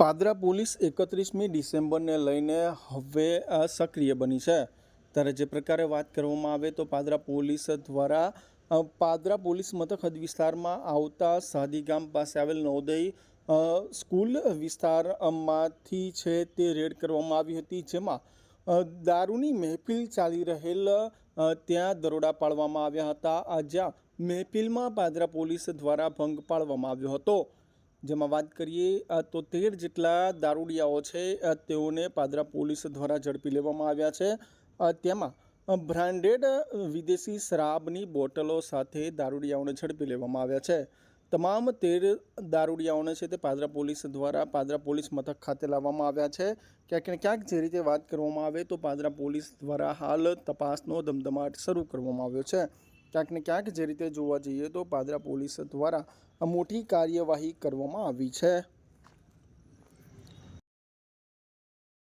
Padra police એકત્રીસમી ડિસેમ્બરને લઈને હવે સક્રિય બની છે. ત્યારે જે પ્રકારે વાત કરવામાં આવે તો પાદરા પોલીસ દ્વારા પાદરા પોલીસ મથક હદ વિસ્તારમાં આવતા સાદી ગામ પાસે આવેલ નવોદય સ્કૂલ વિસ્તારમાંથી છે તે રેડ કરવામાં આવી હતી. જેમાં દારૂની મહેફિલ ચાલી રહેલ ત્યાં દરોડા પાડવામાં આવ્યા હતા. આ જ્યાં મહેફિલમાં પાદરા પોલીસ દ્વારા ભંગ પાડવામાં આવ્યો હતો. જેમાં વાત કરીએ તો તેર જેટલા દારૂડિયાઓ છે તેઓને પાદરા પોલીસ દ્વારા ઝડપી લેવામાં આવ્યા છે. તેમાં બ્રાન્ડેડ વિદેશી શરાબની બોટલો સાથે દારૂડિયાઓને ઝડપી લેવામાં આવ્યા છે. તમામ તેર દારૂડિયાઓને છે તે પાદરા પોલીસ દ્વારા પાદરા પોલીસ મથક ખાતે લાવવામાં આવ્યા છે. ક્યાંક ને ક્યાંક જે રીતે વાત કરવામાં આવે તો પાદરા પોલીસ દ્વારા હાલ તપાસનો ધમધમાટ શરૂ કરવામાં આવ્યો છે. ક્યાંક ને ક્યાંક જે રીતે જોવા જઈએ તો પાદરા પોલીસ દ્વારા મોટી કાર્યવાહી કરવામાં આવી છે.